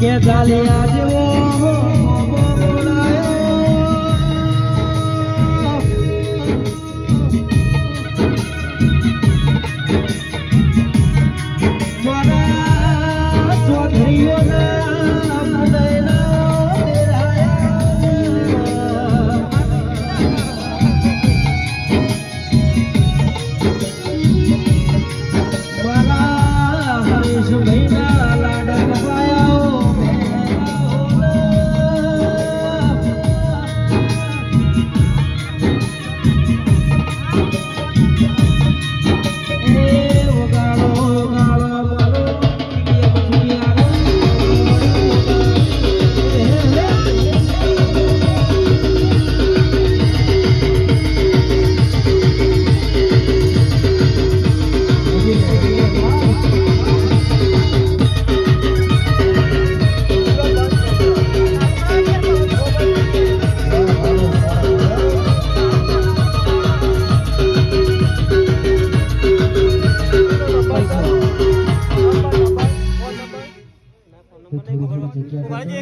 કે ઝાલિયા જેવો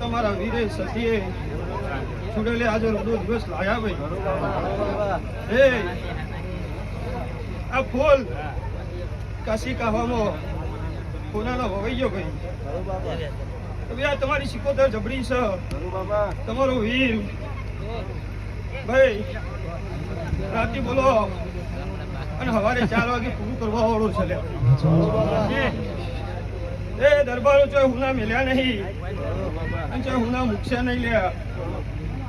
તમારા વીરે સતીએ છોડેલે આજે રોડો દિવસ લાયા ભાઈ. એ, આ ફૂલ કાશી કાવામાં કોનાનો ભવાઈ ગયો ભાઈ. હવે આ તમારી સિકોતર જબડી છે. તમારો વીર. ભાઈ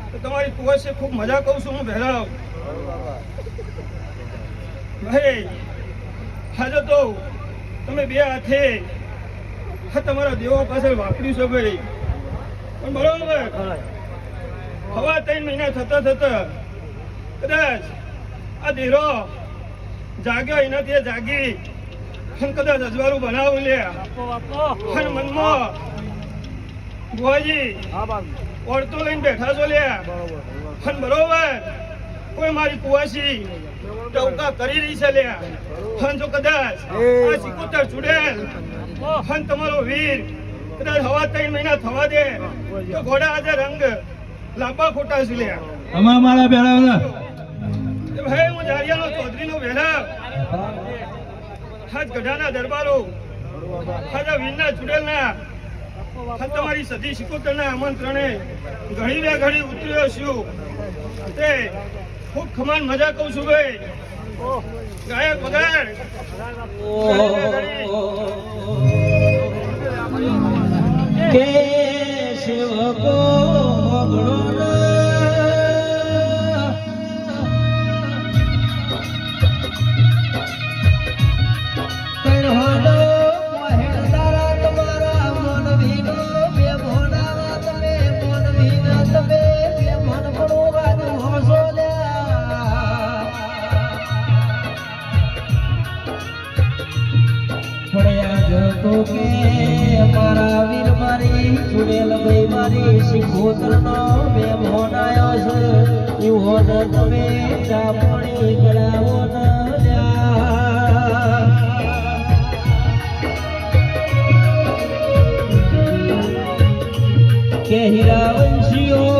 છે તમારી કુવસે ખૂબ મજા કહું છું હું ભેરવ ભાઈ હાજો તો તમે બે હાથે હા તમારા દેવો પાસે વાપર્યું છે ભાઈ. પણ બરોબર હવા ત્રણ મહિના થતા થતા કદાચ આ દેરો જાગ્યો એનાથી જાગી. કદાચ અજવાળું બનાવું લે. મનમાં ભુવાજી ઓળતો લઈને બેઠા છો લે. અને બરોબર. કોઈ મારી કુવાસી ટવકા કરી રહી છે લે. હન જો કદાચ આ સિકોતર ચૂડેલ હન તમારો વીર કદાચ હવા ત્રણ મહિના થવા દે. તો ઘોડા આજે રંગ લાંબા ખોટા છે લે. અમારા મારા બેડા એ ભાઈ, હું જારિયાનો ચૌધરીનો વેલા હાજ ગઢાના દરબારો હાજા વીરના ચુડેલના તમારી સદી શિકોતરના આમંત્રણે ઘણી બે ઘણી ઉતર્યો છું. તે ખૂબ ખમાન મજા કહું છું ભાઈ. ગાયક વગર. કે સેવકો મારા વીર મારી, ચુડેલ ભાઈ મારી શિખોતર નો બે ભોનાયો છે. એવો ન તમે ચાપણી કરાવો કે હોબળો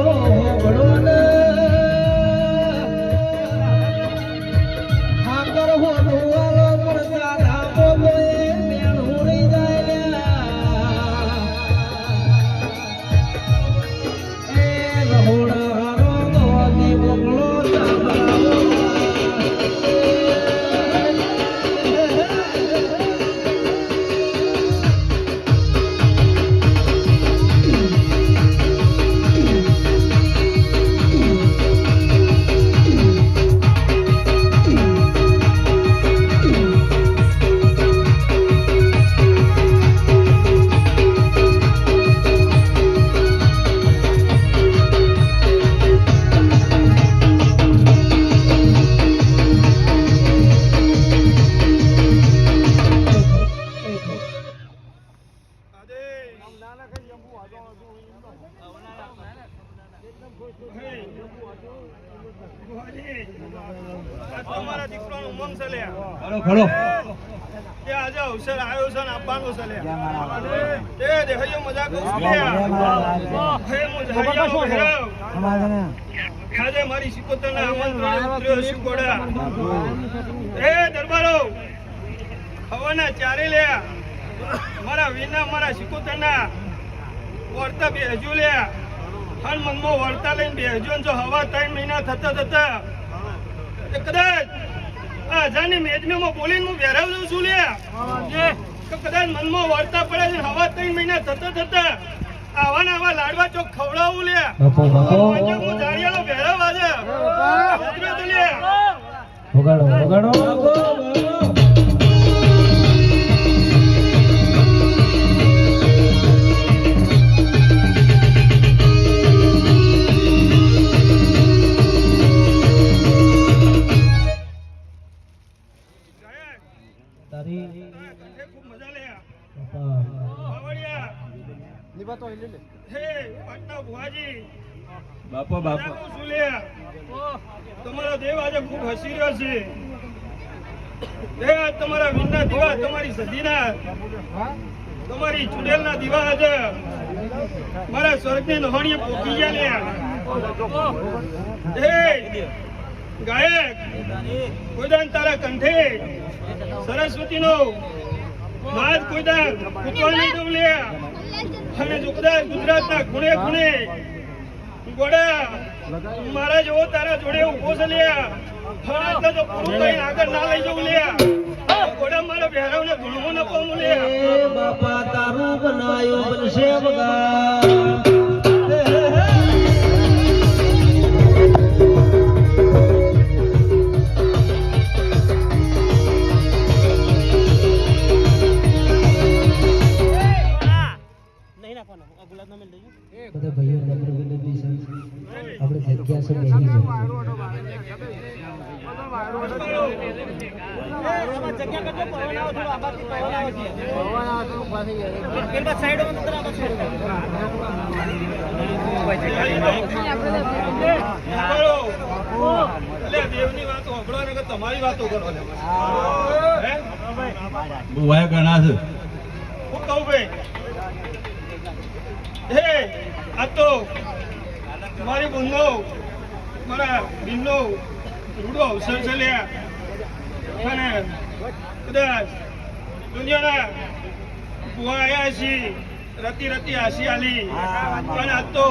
આજે મારી સિકોતરના આમંત્રણે ઉતર્યો છું એ દરબારો હવાના ચારે લ્યા. મારા વીરના મારા સિકોતરના. વર્તા બેહજો લ્યા. હન મનમાં વર્તા લઈને બેહજો જો હવા ત્રણ મહિના થતા થતા. કદાચ આ હજારની મેજમેમાં બોલીને હું બેરાવ દઉં છું લ્યા. તો કદાચ મનમાં વાર્તા પડે છે હવા ત્રણ મહિના થતા થતા આવા ને આવા લાડવા ચોક ખવડાવું લ્યા બાપો બાપો. પંજાબ હું જાડિયાનો બેરાવ વાજે. વગાડો વગાડો. આજે ખૂબ હસી રહ્યો છે. એ તમારા વીરના દીવા તમારી સદીના, તમારી ચુડેલના દીવા આજે મારા સ્વર્ગની નહોણીએ પોકી ગયા ને. ગાયક, કોઈદાન તારા કંઠે, સરસ્વતીનો નાદ કોઈદાન કૂતવાની લ્યા અને ગુજરાત ગુજરાતના ખૂણે ખૂણે ગોડા મારા જેવો તારા જોડે ઊભો છે લ્યા. એટલે તો પૂરું કઈ આગળ ના લઈ જવું લ્યા. ઘોડા મારા બહેરાવને ભૂલવું ન પામું લ્યા. એ બાપા તારું બનાયો બનશે બગા વાતો કરો ને. હે? વાય છે કહું ભાઈ, હે, આ તો મારી બહેનનો મારા બહેનનો રૂડો અવસર છે લે અને કદાચ દુનિયાના ભુવા આવ્યા છીએ રતી રતી આલી અને આજ તો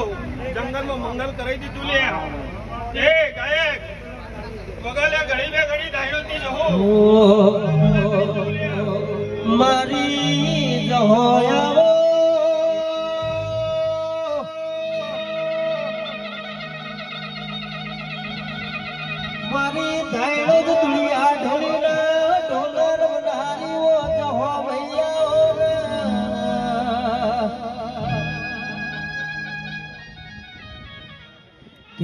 જંગલમાં મંગલ કરી દીધું લે. એ ગાયક બગલે ઘડી બે ઘડી ડાયરોથી જહો મારી જહો મારી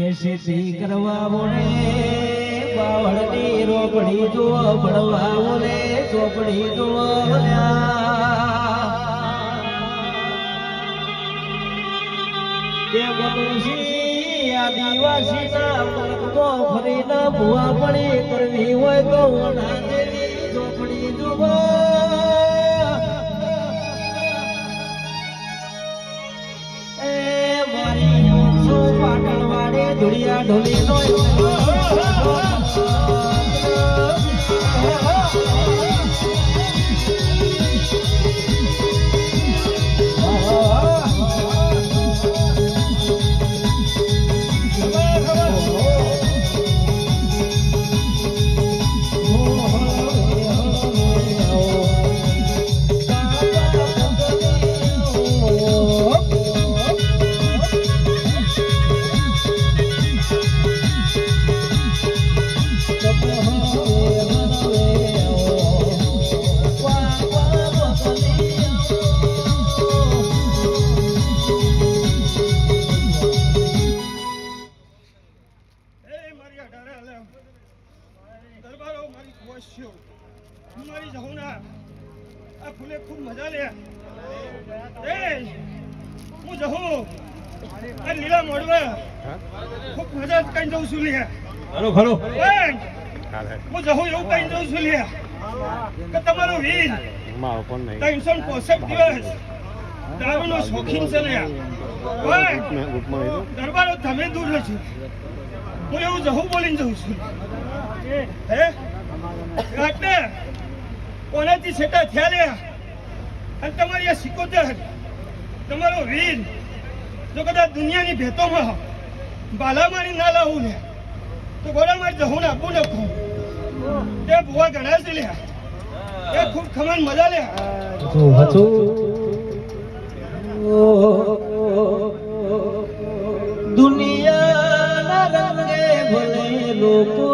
કેસેથી કરવા મોડે બાવળની રોપડી જુઓ ભણવા મોડે ચોપડી જુઓ આદિવાસી ના ફરી ના ભૂવા પડી કરવી હોય તો ચોપડી જુઓ. ધુળિયા ઢોલી નો લીલા મોડવે ખૂબ મજા જ કઈ જઉં છું લે ખરો ખરો પણ હું જહું એવું કઈ દઉં છું લ્યા. કે તમારો વીર ત્રણસો ને પોસઠ દિવસ દારૂનો શોખીન છે પણ દરબારો તમે દૂર છો હું એવું જહું બોલીને જઉં છું. હે? એટલે કોનાથી છેટા થયા અને તમારી આ સિકોતર તમારો વીર જો કદાચ દુનિયાની ભેતોમાં બાલામારી ના લાવું લે તો ગોળામાં જવું ને આપું નખું તે ભૂવા ઘણા છે લ્યા. એ ખૂબ ખમણ મજા લે. હજુ હજુ દુનિયાના રંગે ભલે લોકો